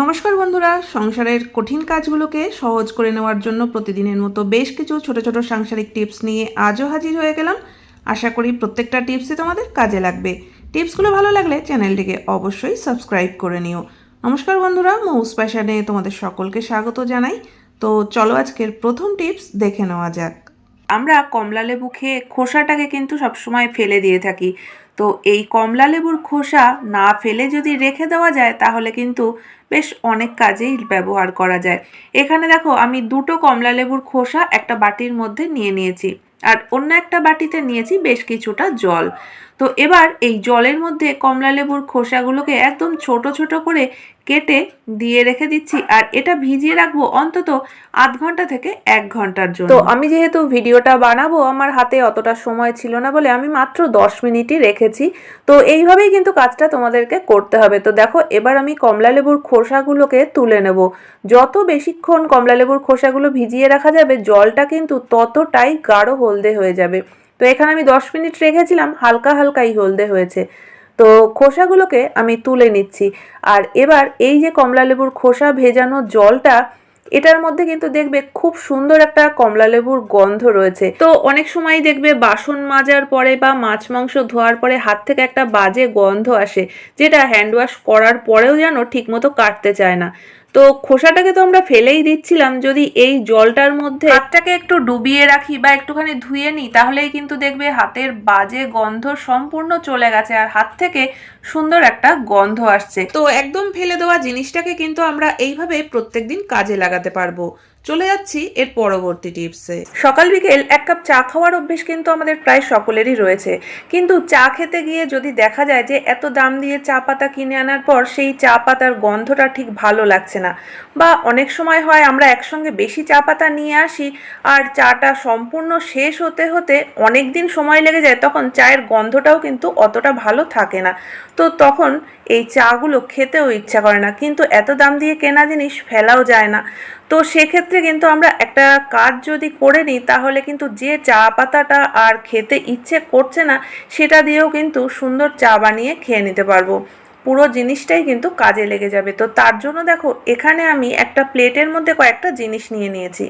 নমস্কার বন্ধুরা, সংসারের কঠিন কাজগুলোকে সহজ করে নেওয়ার জন্য প্রতিদিনের মতো বেশ কিছু ছোট ছোট সাংসারিক টিপস নিয়ে আজও হাজির হয়ে গেলাম। আশা করি প্রত্যেকটা টিপসই তোমাদের কাজে লাগবে। টিপসগুলো ভালো লাগলে চ্যানেলটিকে অবশ্যই সাবস্ক্রাইব করে নিও। নমস্কার বন্ধুরা, মৌস প্যাশানে তোমাদের সকলকে স্বাগত জানাই। তো চলো আজকের প্রথম টিপস দেখে নেওয়া যাক। আমরা কমলা লেবু খেয়ে খোসাটাকে কিন্তু সবসময় ফেলে দিয়ে থাকি। তো এই কমলা লেবুর খোসা না ফেলে যদি রেখে দেওয়া যায়, তাহলে কিন্তু বেশ অনেক কাজেই ব্যবহার করা যায়। এখানে দেখো, আমি দুটো কমলা লেবুর খোসা একটা বাটির মধ্যে নিয়ে নিয়েছি আর অন্য একটা বাটিতে নিয়েছি বেশ কিছুটা জল। তো এবার এই জলের মধ্যে কমলা লেবুর খোসাগুলোকে একদম ছোট ছোট করে কেটে দিয়ে রেখে দিচ্ছি আর এটা ভিজিয়ে রাখব অন্তত আধ ঘণ্টা থেকে এক ঘণ্টার জন্য। তো আমি যেহেতু ভিডিওটা বানাবো, আমার হাতে অতটা সময় ছিল না বলে আমি মাত্র দশ মিনিটই রেখেছি। তো এইভাবেই কিন্তু কাজটা তোমাদেরকে করতে হবে। তো দেখো, এবার আমি কমলা লেবুর খোসাগুলোকে তুলে নেব। যত বেশিক্ষণ কমলা লেবুর খোসাগুলো ভিজিয়ে রাখা যাবে, জলটা কিন্তু ততটাই গাঢ় হলদে হয়ে যাবে। তো এখানে আমি দশ মিনিট রেখেছিলাম, হালকা হালকাই হলদে হয়েছে। তো খোসাগুলোকে আমি তুলে নিচ্ছি। আর এবার এই যে কমলা লেবুর খোসা ভেজানো জলটা, এটার মধ্যে কিন্তু দেখবে খুব সুন্দর একটা কমলা লেবুর গন্ধ রয়েছে। তো অনেক সময় দেখবে বাসন মাজার পরে বা মাছ মাংস ধোয়ার পরে হাত থেকে একটা বাজে গন্ধ আসে, যেটা হ্যান্ড ওয়াশ করার পরেও যেন ঠিকমতো কাটতে চায় না। তো খোসাটাকে তো আমরা ফেলেই দিচ্ছিলাম। যদি এই জলটার মধ্যে হাতটাকে একটু ডুবিয়ে রাখি বা একটুখানি ধুয়ে নিই, তাহলেই কিন্তু দেখবে হাতের বাজে গন্ধ সম্পূর্ণ চলে গেছে আর হাত থেকে সুন্দর একটা গন্ধ আসছে। তো একদম ফেলে দেওয়া জিনিসটাকে কিন্তু আমরা এইভাবে প্রত্যেকদিন কাজে লাগাতে পারব। চলে যাচ্ছি এর পরবর্তী টিপসে। সকাল বিকেল এক কাপ চা খাওয়ার অভ্যেস কিন্তু আমাদের প্রায় সকলেরই রয়েছে। কিন্তু চা খেতে গিয়ে যদি দেখা যায় যে এত দাম দিয়ে চা পাতা কিনে আনার পর সেই চা পাতার গন্ধটা ঠিক ভালো লাগছে না বা অনেক সময় হয় আমরা একসঙ্গে বেশি চা পাতা নিয়ে আসি আর চাটা সম্পূর্ণ শেষ হতে হতে অনেক দিন সময় লেগে যায় তখন চায়ের গন্ধটাও কিন্তু অতটা ভালো থাকে না। তো তখন এই চাগুলো খেতেও ইচ্ছা করে না। কিন্তু এত দাম দিয়ে কেনা জিনিস ফেলাও যায় না। তো সেক্ষেত্রে কিন্তু আমরা একটা কাজ যদি করে নিই, তাহলে কিন্তু যে চা পাতাটা আর খেতে ইচ্ছে করছে না, সেটা দিয়েও কিন্তু সুন্দর চা বানিয়ে খেয়ে নিতে পারব। পুরো জিনিসটাই কিন্তু কাজে লেগে যাবে। তো তার জন্য দেখো, এখানে আমি একটা প্লেটের মধ্যে কয়েকটা জিনিস নিয়ে নিয়েছি।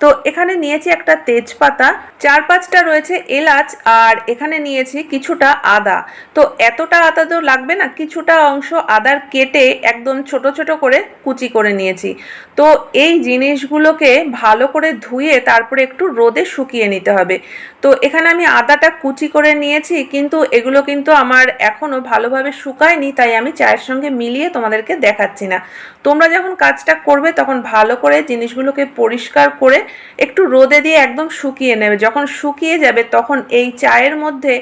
তো এখানে নিয়েছি একটা তেজপাতা, চার পাঁচটা রয়েছে এলাচ আর এখানে নিয়েছি কিছুটা আদা। তো এতটা আদা তো লাগবে না, কিছুটা অংশ আদার কেটে একদম ছোট ছোট করে কুচি করে নিয়েছি। তো এই জিনিসগুলোকে ভালো করে ধুয়ে তারপরে একটু রোদে শুকিয়ে নিতে হবে। তো এখানে আমি আদাটা কুচি করে নিয়েছি, কিন্তু এগুলো কিন্তু আমার এখনও ভালোভাবে শুকায়নি, তাই আমি চায়ের সঙ্গে মিলিয়ে তোমাদেরকে দেখাচ্ছি না। তোমরা যখন কাজটা করবে তখন ভালো করে জিনিসগুলোকে পরিষ্কার করে একটু রোদে দিয়ে একদম শুকিয়ে নেবে। যখন শুকিয়ে যাবে তখন এই চায়ের মধ্যে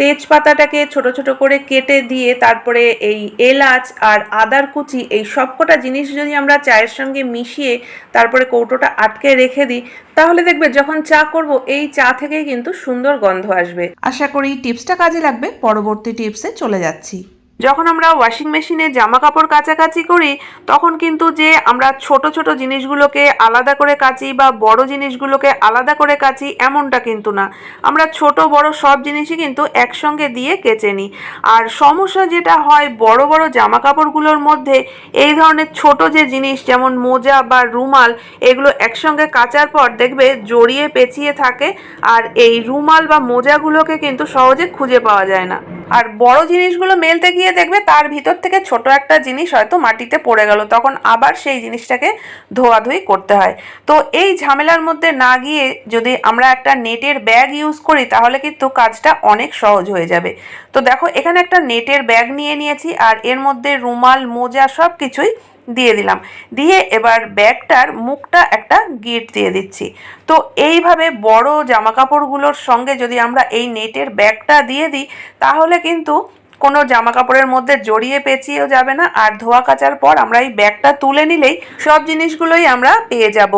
তেজপাতাটাকে ছোট ছোট করে কেটে দিয়ে তারপরে এই এলাচ আর আদার কুচি এই সবকটা জিনিস যদি আমরা চায়ের সঙ্গে মিশিয়ে তারপরে কৌটোটা আটকে রেখে দিই, তাহলে দেখবে যখন চা করব এই চা থেকেই কিন্তু সুন্দর গন্ধ আসবে। আশা করি টিপসটা কাজে লাগবে। পরবর্তী টিপসে চলে যাচ্ছি। যখন আমরা ওয়াশিং মেশিনে জামা কাপড় কাচাকাচি করি, তখন কিন্তু যে আমরা ছোট ছোট জিনিসগুলোকে আলাদা করে কাচি বা বড় জিনিসগুলোকে আলাদা করে কাচি এমনটা কিন্তু না। আমরা ছোট, বড় সব জিনিসই কিন্তু একসঙ্গে দিয়ে কেচে নিই। আর সমস্যা যেটা হয় বড় বড় জামা কাপড়গুলোর মধ্যে, এই ধরনের ছোট যে জিনিস যেমন মোজা বা রুমাল, এগুলো একসঙ্গে কাচার পর দেখবে জড়িয়ে পেঁচিয়ে থাকে, আর এই রুমাল বা মোজাগুলোকে কিন্তু সহজে খুঁজে পাওয়া যায় না। আর বড় জিনিসগুলো মেলতে গিয়ে দেখবে তার ভিতর থেকে ছোট একটা জিনিস হয়তো মাটিতে পড়ে গেল, তখন আবার সেই জিনিসটাকে ধোয়াধুয়ি করতে হয়। তো এই ঝামেলার মধ্যে না গিয়ে যদি আমরা একটা নেটের ব্যাগ ইউজ করি, তাহলে কিন্তু কাজটা অনেক সহজ হয়ে যাবে। তো দেখো, এখানে একটা নেটের ব্যাগ নিয়ে নিয়েছি, আর এর মধ্যে রুমাল, মোজা সব কিছুই দিয়ে দিলাম। দিয়ে এবার ব্যাগটার মুখটা একটা গিট দিয়ে দিচ্ছি। তো এইভাবে বড় জামা কাপড়গুলোর সঙ্গে যদি আমরা এই নেটের ব্যাগটা দিয়ে দিই, তাহলে কিন্তু কোনো জামা কাপড়ের মধ্যে জড়িয়ে পেঁচিয়েও যাবে না। আর ধোয়া কাচার পর আমরা এই ব্যাগটা তুলে নিলেই সব জিনিসগুলোই আমরা পেয়ে যাব।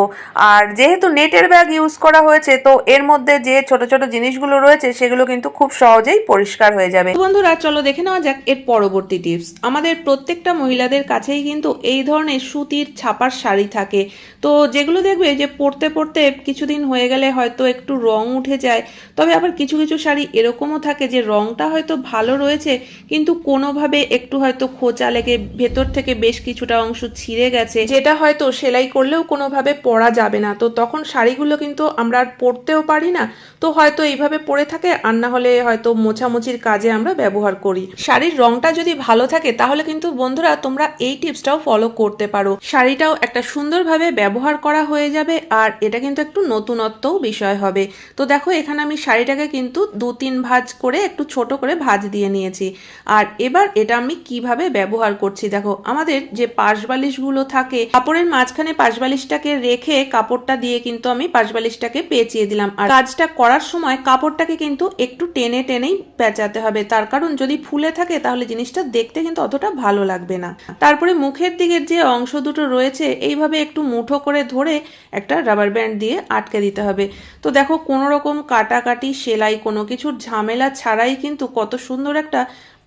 আর যেহেতু নেটের ব্যাগ ইউজ করা হয়েছে, তো এর মধ্যে যে ছোট ছোট জিনিসগুলো রয়েছে, সেগুলো কিন্তু খুব সহজেই পরিষ্কার হয়ে যাবে। বন্ধুরা, চলো দেখে নেওয়া যাক এর পরবর্তী টিপস। আমাদের প্রত্যেকটা মহিলাদের কাছেই কিন্তু এই ধরনের সুতির ছাপার শাড়ি থাকে। তো যেগুলো দেখবে যে পরতে পরতে কিছুদিন হয়ে গেলে হয়তো একটু রং উঠে যায়, তবে আবার কিছু কিছু শাড়ি এরকমও থাকে যে রংটা হয়তো ভালো রয়েছে কিন্তু কোনোভাবে একটু হয়তো খোঁচা লেগে ভেতর থেকে বেশ কিছুটা অংশ ছিঁড়ে গেছে। যেটা হয়তো সেলাই করলেও কোনোভাবে পরা যাবে না। তো তখন শাড়িগুলো কিন্তু আমরা আর পরতেও পারি না। তো হয়তো এইভাবে পরে থাকে, আর না হলে হয়তো মোছামুছির কাজে আমরা ব্যবহার করি। শাড়ির রংটা যদি ভালো থাকে, তাহলে কিন্তু বন্ধুরা তোমরা এই টিপসটাও ফলো করতে পারো। শাড়িটাও একটা সুন্দরভাবে ব্যবহার করা হয়ে যাবে, আর এটা কিন্তু একটু নতুনত্বও বিষয় হবে। তো দেখো, এখানে আমি শাড়িটাকে কিন্তু দু তিন ভাঁজ করে একটু ছোট করে ভাঁজ দিয়ে নিয়েছি। আর এবার এটা আমি কীভাবে ব্যবহার করছি? দেখো, আমাদের যে পাশবালিশগুলো থাকে, কাপড়ের মাঝখানে পাশবালিশটাকে রেখে কাপড়টা দিয়ে কিন্তু আমি পাশবালিশটাকে পেঁচিয়ে দিলাম। আর কাজটা করার সময় কাপড়টাকে কিন্তু একটু টেনে টেনেই পেঁচাতে হবে। তার কারণ যদি ফুলে থাকে, তাহলে জিনিসটা দেখতে কিন্তু অতটা ভালো লাগবে না। তারপরে মুখের দিকের যে অংশ দুটো রয়েছে, এইভাবে একটু মুঠো করে ধরে একটা রাবার ব্যান্ড দিয়ে আটকে দিতে হবে। তো দেখো কোনো রকম কাটাকাটি, সেলাই কোনো কিছুর ঝামেলা ছাড়াই কিন্তু কত সুন্দর একটা